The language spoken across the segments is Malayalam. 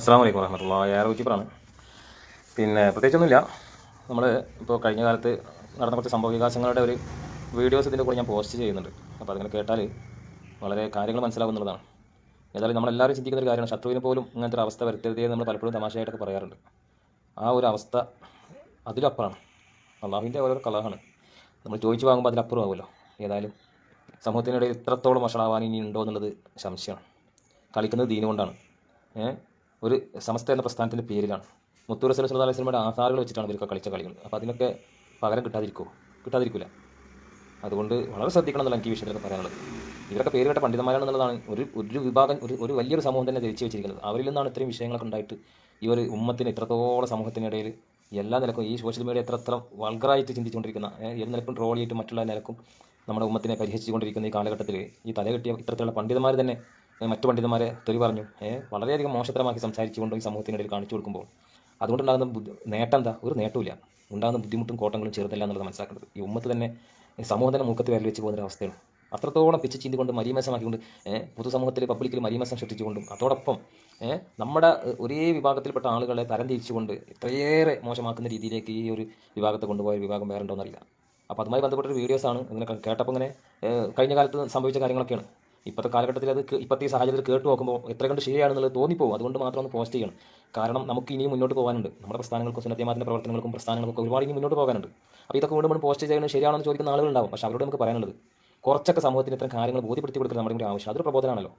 അസ്സാം വലൈക്കും വരഹമുല്ല ഏറെ യൂട്യൂബറാണ് പിന്നെ പ്രത്യേകിച്ചൊന്നുമില്ല. നമ്മൾ ഇപ്പോൾ കഴിഞ്ഞ കാലത്ത് നടന്ന കുറച്ച് സംഭവ വികാസങ്ങളുടെ ഒരു വീഡിയോസ് ഇതിന്റെ കൂടെ ഞാൻ പോസ്റ്റ് ചെയ്യുന്നുണ്ട്. അപ്പോൾ അതിങ്ങനെ കേട്ടാൽ വളരെ കാര്യങ്ങൾ മനസ്സിലാവുന്നതാണ് ഏതായാലും നമ്മളെല്ലാവരും ചിന്തിക്കുന്ന ഒരു കാര്യമാണ്. ശത്രുവിന് പോലും ഇങ്ങനത്തെ ഒരു അവസ്ഥ വരുത്തരുതേ നമ്മൾ പലപ്പോഴും തമാശയായിട്ടൊക്കെ പറയാറുണ്ട്. ആ ഒരു അവസ്ഥ അതിലപ്പുറമാണ്. അള്ളാഹുവിന്റെ ഓരോ കളറാണ് നമ്മൾ ചോദിച്ചു വാങ്ങുമ്പോൾ അതിലപ്പുറം ആവുമല്ലോ ഏതായാലും സമൂഹത്തിനിടയിൽ ഇത്രത്തോളം വഷളാവാൻ ഇനി ഉണ്ടോ എന്നുള്ളത് സംശയമാണ്. കളിക്കുന്നത് ദീനം കൊണ്ടാണ് ഏ? ഒരു സമസ്ത എന്ന പ്രസ്ഥാനത്തിന്റെ പേരിലാണ്. മുത്തൂർ റസൂൽ സല്ലല്ലാഹു അലൈഹി സ്വലമയുടെ ആധാറുകൾ വെച്ചിട്ടാണ് ഇവരൊക്കെ കളിച്ച കളികൾ. അപ്പോൾ അതിനൊക്കെ പകരം കിട്ടാതിരിക്കുമോ കിട്ടാതിരിക്കില്ല അതുകൊണ്ട് വളരെ ശ്രദ്ധിക്കണം എന്നുള്ള എനിക്ക് ഈ വിഷയത്തിലൊക്കെ പറയാനുള്ളത്. ഇവരൊക്കെ പേര് കേട്ട പണ്ഡിതന്മാരാണെന്നുള്ളതാണ് ഒരു ഒരു വിഭാഗം ഒരു ഒരു വലിയൊരു സമൂഹം തന്നെ തിരിച്ചു വെച്ചിരിക്കുന്നത്. അവരിൽ നിന്നാണ് ഇത്രയും വിഷയങ്ങളൊക്കെ ഉണ്ടായിട്ട് ഈ ഒരു ഉമ്മത്തിന് ഇത്രത്തോളം സമൂഹത്തിനിടയിൽ എല്ലാ നിലക്കും ഈ സോഷ്യൽ മീഡിയ എത്രത്ര വൾഗറായിട്ട് ചിന്തിച്ചുകൊണ്ടിരിക്കുന്ന ഏത് നിലക്കും ട്രോൾ ചെയ്തിട്ട് മറ്റുള്ള നിലക്കും നമ്മുടെ ഉമ്മത്തിനെ പരിഹസിച്ചുകൊണ്ടിരിക്കുന്ന ഈ കാലഘട്ടത്തിൽ ഈ തല കെട്ടിയ ഇത്തരത്തിലുള്ള പണ്ഡിതന്മാർ തന്നെ മറ്റു പണ്ഡിതന്മാരെ തെറി പറഞ്ഞു. വളരെയധികം മോശത്തരമാക്കി സംസാരിച്ചുകൊണ്ട് ഈ സമൂഹത്തിനിടയിൽ കാണിച്ചു കൊടുക്കുമ്പോൾ അതുകൊണ്ടുണ്ടാകുന്ന ബുദ്ധി നേട്ടം എന്താ? ഒരു നേട്ടമില്ല ഉണ്ടാകുന്ന ബുദ്ധിമുട്ടും കോട്ടങ്ങളും ചെറുതല്ല എന്നുള്ളത് മനസ്സിലാക്കുന്നത് ഈ ഉമ്മത്ത് തന്നെ സമൂഹം തന്നെ മൂക്കത്ത് വിരൽ വെച്ച് പോകുന്ന ഒരു അവസ്ഥയാണ്. അത്രത്തോളം പിച്ച് ചിന്തികൊണ്ട് മരീമസമാക്കിക്കൊണ്ട് പൊതുസമൂഹത്തിൽ പബ്ലിക്കിൽ മരീമസം സൃഷ്ടിച്ചുകൊണ്ടും അതോടൊപ്പം നമ്മുടെ ഒരേ വിഭാഗത്തിൽപ്പെട്ട ആളുകളെ തരംതിരിച്ചുകൊണ്ട് ഇത്രയേറെ മോശമാക്കുന്ന രീതിയിലേക്ക് ഈ ഒരു വിഭാഗത്തെ കൊണ്ടുപോയ വിഭാഗം വേറെ ഉണ്ടോയെന്നറിയില്ല അപ്പോൾ അതുമായി ബന്ധപ്പെട്ടൊരു വീഡിയോസാണ് ഇങ്ങനെ കേട്ടപ്പോൾ ഇങ്ങനെ കഴിഞ്ഞ കാലത്ത് സംഭവിച്ച കാര്യങ്ങളൊക്കെയാണ്. ഇപ്പോഴത്തെ കാലഘട്ടത്തിൽ അത് ഇപ്പോഴത്തെ ഈ സാഹചര്യത്തിൽ കേട്ട് നോക്കുമ്പോൾ എത്ര കണ്ട് ശരിയാണെന്നുള്ളത് തോന്നിപ്പോകും. അതുകൊണ്ട് മാത്രം ഒന്ന് പോസ്റ്റ് ചെയ്യണം. കാരണം നമുക്ക് ഇനിയും മുന്നോട്ട് പോകാനുണ്ട്. നമ്മുടെ പ്രസ്ഥാനങ്ങൾക്കും സുന്നത്യമാത്തിന്റെ പ്രവർത്തനങ്ങൾക്കും പ്രസ്ഥാനങ്ങൾക്കും ഒരുപാട് ഇനി മുന്നോട്ട് പോകാനുണ്ട്. അപ്പോൾ ഇതൊക്കെ വീണ്ടും പോസ്റ്റ് ചെയ്യുന്നത് ശരിയാണെന്ന് ചോദിക്കുന്ന ആളുകളുണ്ടാവും. പക്ഷേ അവരോട് നമുക്ക് പറയാനുള്ളത് കുറച്ചൊക്കെ സമൂഹത്തിന് ഇത്തരം കാര്യങ്ങൾ ബോധ്യപ്പെടുത്തി കൊടുക്കുന്നത് നമ്മുടെ ഒരു ആവശ്യം. അതൊരു പ്രബോധനമാണല്ലോ.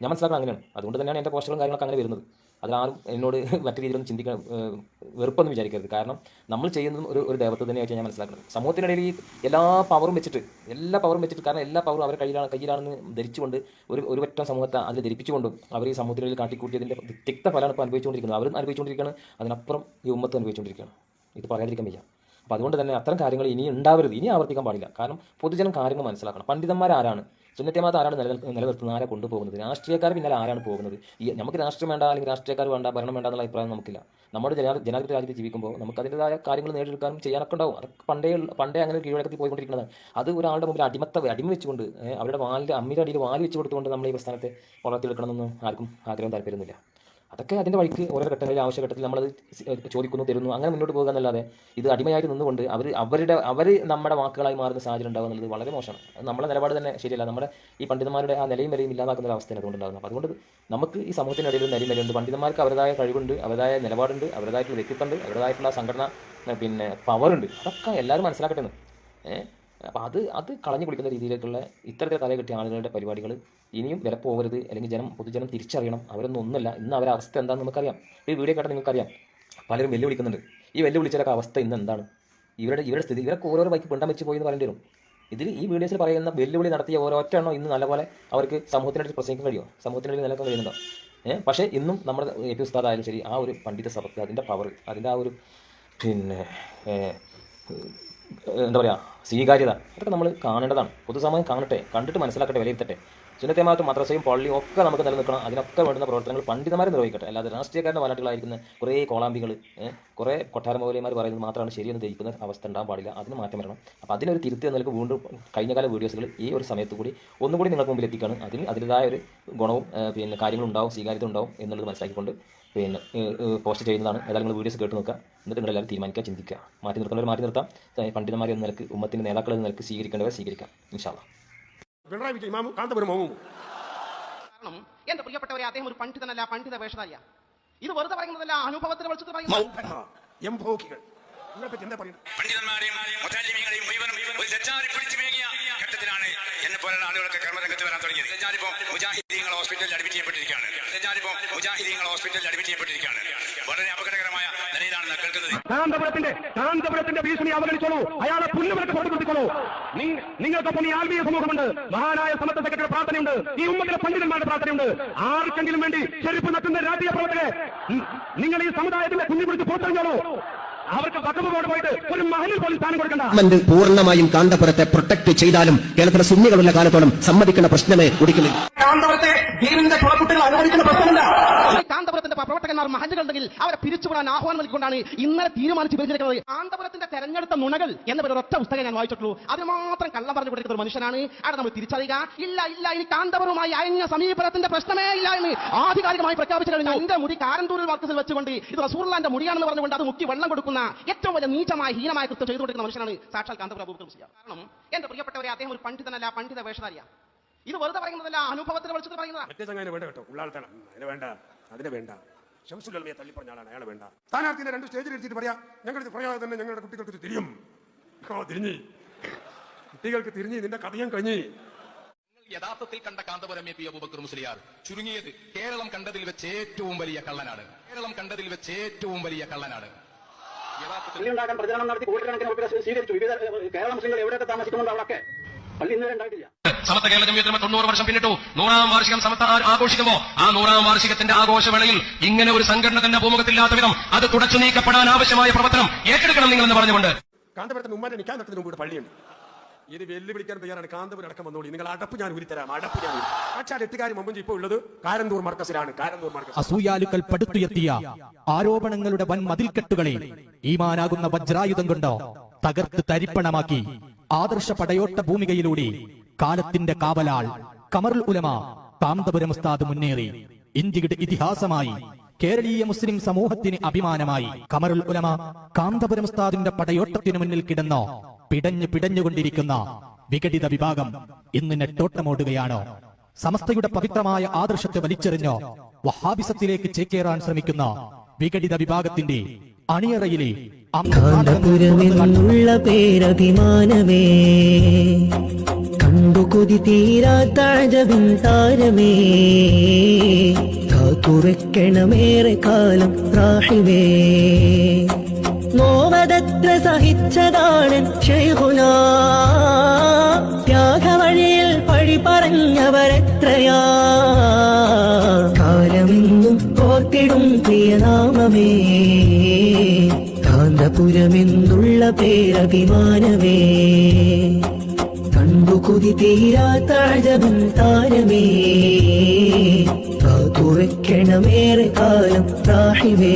ഞാൻ മനസ്സിലാക്കുന്നത് അങ്ങനെയാണ്. അതുകൊണ്ട് തന്നെയാണ് എന്റെ പോസ്റ്റുകളും കാര്യങ്ങളൊക്കെ അങ്ങനെ വരുന്നത്. അതിലാരും എന്നോട് മറ്റു രീതിയിലൊന്നും ചിന്തിക്കാൻ വെറുപ്പൊന്നും വിചാരിക്കരുത്. കാരണം നമ്മൾ ചെയ്യുന്നതും ഒരു ഒരു ദൈവത്തെ തന്നെയായിട്ട് ഞാൻ മനസ്സിലാക്കുന്നത്. സമൂഹത്തിനിടയിൽ എല്ലാ പവറും വെച്ചിട്ട് എല്ലാ പവറും വെച്ചിട്ട് കാരണം എല്ലാ പവറും അവരുടെ കയ്യിലാണ് കയ്യിലാണെന്ന് ധരിച്ചുകൊണ്ട് ഒരു ഒരു പറ്റം സമൂഹത്തെ അതിൽ ധരിപ്പിച്ചുകൊണ്ടും അവർ ഈ സമൂഹത്തിനിടയിൽ കാട്ടിക്കൂട്ടിയതിന്റെ തിക്ത ഫലമാണ് ഇപ്പോൾ അനുഭവിച്ചുകൊണ്ടിരിക്കുന്നത്. അവരും അനുഭവിച്ചുകൊണ്ടിരിക്കുകയാണ് അതിനപ്പുറം ഈ ഉമ്മത്ത് അനുഭവിച്ചുകൊണ്ടിരിക്കുകയാണ്. ഇത് പറയാതിരിക്കാൻ വയ്യ. അപ്പോൾ അതുകൊണ്ട് തന്നെ അത്തരം കാര്യങ്ങൾ ഇനി ഉണ്ടാവരുത്. ഇനി ആവർത്തിക്കാൻ പാടില്ല. കാരണം പൊതുജനം കാര്യങ്ങൾ മനസ്സിലാക്കണം. പണ്ഡിതന്മാരാരാണ് സുന്നത്യമാത ആരാണ് നിലനിൽ നിലനിർത്തുന്നത്? ആരെ കൊണ്ടുപോകുന്നത്? രാഷ്ട്രീയക്കാർ പിന്നാലെ ആരാണ് പോകുന്നത്? ഈ നമുക്ക് രാഷ്ട്രീയം വേണ്ട അല്ലെങ്കിൽ രാഷ്ട്രീയക്കാർ വേണ്ട ഭരണം വേണ്ട എന്നുള്ള അഭിപ്രായം നമുക്കില്ല. നമ്മുടെ ജനാ ജനാധിപത്യ രാജ്യത്ത് ജീവിക്കുമ്പോൾ നമുക്ക് അതിന്റെതായ കാര്യങ്ങൾ നേടിയെടുക്കാനും ചെയ്യാനൊക്കെ ഉണ്ടാവും. അതൊക്കെ പണ്ടേ പണ്ടേ അങ്ങനെ കീഴടക്കത്തിൽ പോയിക്കൊണ്ടിരിക്കുന്നതാണ്. അത് ഒരാളുടെ മുമ്പിൽ അടിമത്ത അടിമ വെച്ചുകൊണ്ട് അവരുടെ വാലിന്റെ അമ്മിയുടെ അടിയിൽ വാൽ വെച്ച് കൊടുത്തുകൊണ്ട് നമ്മൾ ഈ പ്രസ്ഥാനത്തെ വളർത്തിയെടുക്കണമെന്നൊന്നും ആർക്കും ആഗ്രഹം താല്പര്യമൊന്നുമില്ല. അതൊക്കെ അതിന്റെ വഴിക്ക് ഓരോ ഘട്ടങ്ങളിൽ ആവശ്യഘട്ടത്തിൽ നമ്മളത് ചോദിക്കുന്നു തരുന്നു അങ്ങനെ മുന്നോട്ട് പോകുക എന്നല്ലാതെ ഇത് അടിമയായിട്ട് നിന്നുകൊണ്ട് അവർ അവരുടെ അവർ നമ്മുടെ വാക്കുകളായി മാറുന്ന സാഹചര്യം ഉണ്ടാകുക എന്നുള്ളത് വളരെ മോശമാണ്. നമ്മുടെ നിലപാട് തന്നെ ശരിയല്ല. നമ്മുടെ ഈ പണ്ഡിതന്മാരുടെ ആ നിലയും വിലയും ഇല്ലാതാക്കുന്ന ഒരു അവസ്ഥയാണ് അതുകൊണ്ടുണ്ടാകുന്നത് അപ്പോൾ അതുകൊണ്ട് നമുക്ക് ഈ സമൂഹത്തിനിടയിൽ ഒരു നിലയും വിലയുണ്ട് പണ്ഡിതന്മാർക്ക് അവരുടേതായ കഴിവുണ്ട് അവരുടേതായ നിലപാടുണ്ട് അവരുടേതായിട്ടുള്ള വ്യക്തിത്വമുണ്ട് അവരുടേതായിട്ടുള്ള സംഘടന പിന്നെ പവറുണ്ട്. അതൊക്കെ എല്ലാവരും മനസ്സിലാക്കട്ടെ ഏഹ് അപ്പോൾ അത് അത് കളഞ്ഞു കുടിക്കുന്ന രീതിയിലേക്കുള്ള ഇത്തരത്തിൽ തല ആളുകളുടെ പരിപാടികൾ ഇനിയും വില പോകരുത് അല്ലെങ്കിൽ ജനം പൊതുജനം തിരിച്ചറിയണം. അവരൊന്നും ഒന്നുമില്ല ഇന്ന് അവരുടെ അവസ്ഥ എന്താണെന്ന് നമുക്കറിയാം. ഈ വീഡിയോ കേട്ടാൽ നിങ്ങൾക്കറിയാം. പലരും വെല്ലുവിളിക്കുന്നുണ്ട്. ഈ വെല്ലുവിളിച്ചവരൊക്കെ അവസ്ഥ ഇന്ന് എന്താണ്? ഇവരുടെ ഇവരുടെ സ്ഥിതി ഇവരൊക്കെ ഓരോരോ ബൈക്ക് പിണ്ടം വെച്ച് പോയി എന്ന് പറയേണ്ടി വരും. ഇതിൽ ഈ വീഡിയോസിൽ പറയുന്ന വെല്ലുവിളി നടത്തിയ ഓരോറ്റ എണ്ണോ ഇന്ന് നല്ലപോലെ അവർക്ക് സമൂഹത്തിനടുത്ത് പ്രസംഗിക്കാൻ കഴിയുമോ? സമൂഹത്തിനടുത്ത് നിലനിൽക്കാൻ കഴിയുന്നുണ്ടോ? ഏഹ് പക്ഷേ ഇന്നും നമ്മുടെ എ പി ഉസ്താദ് ആയാലും ശരി ആ ഒരു പണ്ഡിത സഭയ്ക്ക് അതിന്റെ പവർ അതിന്റെ ആ ഒരു പിന്നെ എന്താ പറയുക സ്വീകാര്യത. അതൊക്കെ നമ്മൾ കാണേണ്ടതാണ്. പൊതുസമയം കാണട്ടെ കണ്ടിട്ട് മനസ്സിലാക്കട്ടെ വിലയിരുത്തട്ടെ. സുന്നത്തേമാറ്റും മദ്രസയും പള്ളിയും ഒക്കെ നമുക്ക് നിലനിൽക്കണം. അതിനൊക്കെ വേണ്ടുന്ന പ്രവർത്തനങ്ങൾ പണ്ഡിതന്മാരെ നിർവഹിക്കട്ടെ. അല്ലാതെ രാഷ്ട്രീയക്കാരുടെ വലാട്ടുകളായിരിക്കുന്ന കുറേ കോളാമ്പികൾ കുറേ കൊട്ടാര പറയുന്നത് മാത്രമാണ് ശരിയെന്ന് ധരിക്കുന്ന അവസ്ഥ ഉണ്ടാകാൻ പാടില്ല. അതിന് മാറ്റം വരണം. അപ്പോൾ അതിനൊരു തിരുത്തി നിങ്ങൾക്ക് വീണ്ടും കഴിഞ്ഞകാല വീഡിയോസുകൾ ഈ ഒരു സമയത്ത് കൂടി ഒന്നുകൂടി നിങ്ങൾക്ക് മുമ്പിൽ എത്തിക്കുകയാണ് അതിന് അതിന്റെതായ ഒരു ഗുണവും പിന്നെ കാര്യങ്ങളുണ്ടാവും സ്വീകാര്യത ഉണ്ടാവും എന്നുള്ളത് മനസ്സിലാക്കിക്കൊണ്ട് പിന്നെ പോസ്റ്റ് ചെയ്യുന്നതാണ്. ഏതായാലും നിങ്ങൾ വീഡിയോസ് കേട്ട് നോക്കുക. എന്നിട്ട് നിങ്ങൾ എല്ലാവരും തീരുമാനിക്കുക ചിന്തിക്കുക. മാറ്റി നിർത്തുന്നവർ മാറ്റി നിർത്താം. ഏഹ്, പണ്ഡിതന്മാരെ എന്ന നിലയ്ക്ക് ഉമ്മത്തിന്റെ നേതാക്കളെ നിലയ്ക്ക് സ്വീകരിക്കേണ്ടവരെ സ്വീകരിക്കാം. ഇൻഷാല്ല പിണറായി വിജയൻ ഇമാമും കാന്തപുരം മോമും. കാരണം എന്റെ പ്രിയപ്പെട്ടവരെ അദ്ദേഹം ഒരു പണ്ഡിതനല്ല പണ്ഡിത വേഷധാരിയ ഇത് വെറുതെ പറയുന്നതല്ല അനുഭവത്തിന് വെളിച്ചത്തിൽ പറയുന്നത്. എംഭോക്കികൾ നിങ്ങളെ പറ്റി എന്താ പറയുന്നത്? പണ്ഡിതന്മാരെയും മുത്താലിമീങ്ങളെയും മുഴുവനും ഒരു തെറ്റാരി പിടിച്ചു മേങ്ങിയ ഘട്ടത്തിലാണ് എന്നെ പോലുള്ള ആളുകളൊക്കെ കർമ്മരംഗത്ത് വരാൻ തുടങ്ങിയത്. തെറ്റാരിപ്പോ മുജാഹിദീങ്ങൾ ഹോസ്പിറ്റലിൽ അഡ്മിറ്റ് ചെയ്യപ്പെട്ടിരിക്കുകയാണ്. തെറ്റാരിപ്പോ മുജാഹിദീങ്ങൾ ഹോസ്പിറ്റലിൽ അഡ്മിറ്റ് ചെയ്യപ്പെട്ടിരിക്കുകയാണ്. കാന്തപുരത്തിന്റെ കാന്തപുരത്തിന്റെ ഭീഷണി അവഗണിച്ചോളൂ. അയാളെ പുല്ലുവിലൊക്കെ കൊടുത്തിക്കോളൂ നിങ്ങൾക്കൊപ്പം ഈ ആത്മീയ സമൂഹമുണ്ട്. മഹാനായ സമത്വ സെക്രട്ടറി പ്രാർത്ഥനയുണ്ട്. ഈ ഉമ്മത്തിലെ പണ്ഡിതന്മാരുടെ പ്രാർത്ഥനയുണ്ട്. ആർക്കെങ്കിലും വേണ്ടി ചെരുപ്പ് നട്ടുന്ന രാഷ്ട്രീയ പ്രവർത്തകരെ നിങ്ങൾ ഈ സമുദായത്തിന്റെ കുഞ്ഞു പിടിച്ച് പുറത്തെറിഞ്ഞോളൂ അവർക്ക് പക്കമ്പോട് പോയിട്ട് ഒരു മഹലിൽ സ്ഥാനം കൊടുക്കണ്ട. ഗവൺമെന്റ് പൂർണമായും കാന്തപുരത്തെ പ്രൊട്ടക്ട് ചെയ്താലും കേരളത്തിലെ സുന്നികളുള്ള കാലത്തോളം സമ്മതിക്കുന്ന പ്രശ്നമേ ഉദിക്കുന്നില്ല കാന്തപുരത്തെ ദീനിന്റെ കുളക്കുട്ടികൾ അനുവദിക്കുന്ന പ്രശ്നമില്ല. പ്രവർത്തകന്മാർ മഹലുകളുണ്ടെങ്കിൽ അവരെ പിരിച്ചുവിടാൻ ആഹ്വാനം നൽകിക്കൊണ്ടാണ് ഇന്നലെ തീരുമാനിച്ച് പിരിച്ചിരിക്കുന്നത് കാന്തപുരത്തിന്റെ തെരഞ്ഞെടുത്ത നുണകൾ എന്ന പേര് ഒറ്റ പുസ്തകം ഞാൻ വായിച്ചിട്ടുള്ളൂ. അതിന് മാത്രം കള്ളം പറഞ്ഞു കൊടുക്കുന്ന ഒരു മനുഷ്യനാണ്. അവിടെ നമ്മൾ തിരിച്ചറിയുക. ഇല്ല ഇല്ല ഇനി കാന്തപുരവുമായി അയഞ്ഞ സമീപനത്തിന്റെ പ്രശ്നമേ ഇല്ല എന്ന് ആധികാരികമായി പ്രഖ്യാപിച്ചു കഴിഞ്ഞു. എന്റെ മുടി കാരന്തൂരിൽ വർക്കസിൽ വെച്ചുകൊണ്ട് ഇത് റസൂർലാന്റെ മുടിയാണെന്ന് പറഞ്ഞുകൊണ്ട് അത് മുക്കി വെള്ളം കൊടുക്കുന്ന ഏറ്റവും വലിയ നീചമായ ഹീനമായ കൃത്യം ചെയ്തു കൊടുക്കുന്ന മനുഷ്യനാണ് സാക്ഷാൽ കാന്തപുര അബൂബക്കർ. കാരണം എന്റെ പ്രിയപ്പെട്ടവരെ അദ്ദേഹം ഒരു പണ്ഡിതനല്ല പണ്ഡിത വേഷധാരിയ ഇത് വെറുതെ പറയുന്നതല്ല അനുഭവത്തിന് വെളിച്ചത്തിൽ പറയുന്നതാണ് മറ്റേ ചങ്ങനെ വേണ്ട കേട്ടോ. ഉള്ളാൾത്തണം. അതിനെ വേണ്ട. അതിനെ വേണ്ട. ഷംസുലമയെ തള്ളി പറഞ്ഞ ആളാണ്. അയാളെ വേണ്ട. സ്ഥാനാർത്ഥിനെ രണ്ട് സ്റ്റേജിൽ എടുത്തിട്ട് പറയാം. ഞങ്ങൾ ഇത് പറയാതെ തന്നെ ഞങ്ങളുടെ കുട്ടികൾക്ക് തിരിയും. ഓ തിരിഞ്ഞ്. കുട്ടികൾക്ക് തിരിഞ്ഞ് നിന്റെ കഥയും കഴിഞ്ഞ്. യഥാർത്ഥത്തിൽ കണ്ട കാന്തപുരം എ പി അബൂബക്കർ മുസ്ലിയാർ ചുരുങ്ങിയത് കേരളം കണ്ടതിൽ വെച്ച് ഏറ്റവും വലിയ കള്ളനാണ്. കേരളം കണ്ടതിൽ വെച്ച് ഏറ്റവും വലിയ കള്ളനാണ്. യഥാർത്ഥത്തിൽ പള്ളി ഉണ്ടാക്കാൻ പ്രചരണം നടത്തി കോടിക്കണക്കിന് സ്വീകരിച്ചു. വിവിധ കേരള മുസ്ലിങ്ങൾ എവിടെയൊക്കെ താമസിക്കുന്നുണ്ട് അവിടെ പള്ളി ഇന്നുവരെ ഉണ്ടായിട്ടില്ല. സമസ്ത കേരള ജമിയത്തിന് തൊണ്ണൂറ് വർഷം പിന്നിട്ടു. നൂറാം വാർഷികം സമത്ത ആ- ആഘോഷിക്കുമ്പോ ആ നൂറാം വാർഷികത്തിന്റെ ആഘോഷവേളയിൽ ഇങ്ങനെ ഒരു സംഘടന തന്നെ ഭൂമുഖത്തില്ലാത്ത വിധം അത് തുടച്ചു നീക്കപ്പെടാൻ ആവശ്യമായ പ്രവർത്തനം ഏറ്റെടുക്കണം നിങ്ങൾ എന്ന് പറഞ്ഞുകൊണ്ട്. കാന്തപുരത്തിന് ഉമ്മാന്റെ നിൽക്കാൻ നടത്തുന്ന മുമ്പ് ഇവിടെ പള്ളിയുണ്ട്. ഇത് വെല്ലുവിളിക്കാൻ തയ്യാറാണ്. കാന്തപുരം അടക്കം വന്നോളി. നിങ്ങൾ അടപ്പ് ഞാൻ ഉരുത്തരാം അടപ്പ് ഞാൻ. പക്ഷേ അത് എട്ടുകാരി മുമ്പ് ഇപ്പോൾ ഉള്ളത് കാരന്തൂർ മർക്കസിലാണ്. കാരന്തൂർ മർക്കസ്. അസൂയാലുക്കൾ പടുത്തുയർത്തിയ ആരോപണങ്ങളുടെ വൻ മതിൽക്കെട്ടുകളെ ഈമാനാകുന്ന വജ്രായുധം കൊണ്ട് തകർത്ത് തരിപ്പണമാക്കി ആദർശ പടയോട്ട ഭൂമികയിലൂടെ കാലത്തിന്റെ കാവലാൾ കമറുൽ ഉലമ കാന്തപുരം ഉസ്താദ് മുന്നേറി. ഇന്ത്യയുടെ ഇതിഹാസമായി കേരളീയ മുസ്ലിം സമൂഹത്തിന് അഭിമാനമായി കമറുൽ ഉലമ കാന്തപുരം ഉസ്താദിന്റെ പടയോട്ടത്തിനു മുന്നിൽ കിടന്ന പിടഞ്ഞു പിടഞ്ഞുകൊണ്ടിരിക്കുന്ന വിഘടിത വിഭാഗം ഇന്ന് നെട്ടോട്ടമോടുകയാണ്. സമസ്തയുടെ പവിത്രമായ ആദർശത്തെ വലിച്ചെറിഞ്ഞ് വഹാബിസത്തിലേക്ക് ചേക്കേറാൻ ശ്രമിക്കുന്ന വിഘടിത വിഭാഗത്തിന്റെ അണിയറയിലെ കാന്തപുരമെന്നുള്ള പേരഭിമാനമേ. കൊതി തീരാത്താഴവും താരമേ. കാത്തുവെക്കണമേറെ കാലം റാഹിമേ നോവദത്ര സഹിച്ചതാണ് ഷെയ്ഖുന. ത്യാഗവഴിയിൽ പഴി പറഞ്ഞവരെത്രയാ. കാലമെന്നും ഓർത്തിടും പ്രിയനാമമേ. കാന്തപുരമെന്നുള്ള പേരഭിമാനമേ. കണ്ടു തീരാ താഴവും താരമേ. കാത്തുവെക്കണമേറെ കാലം റാഹിമേ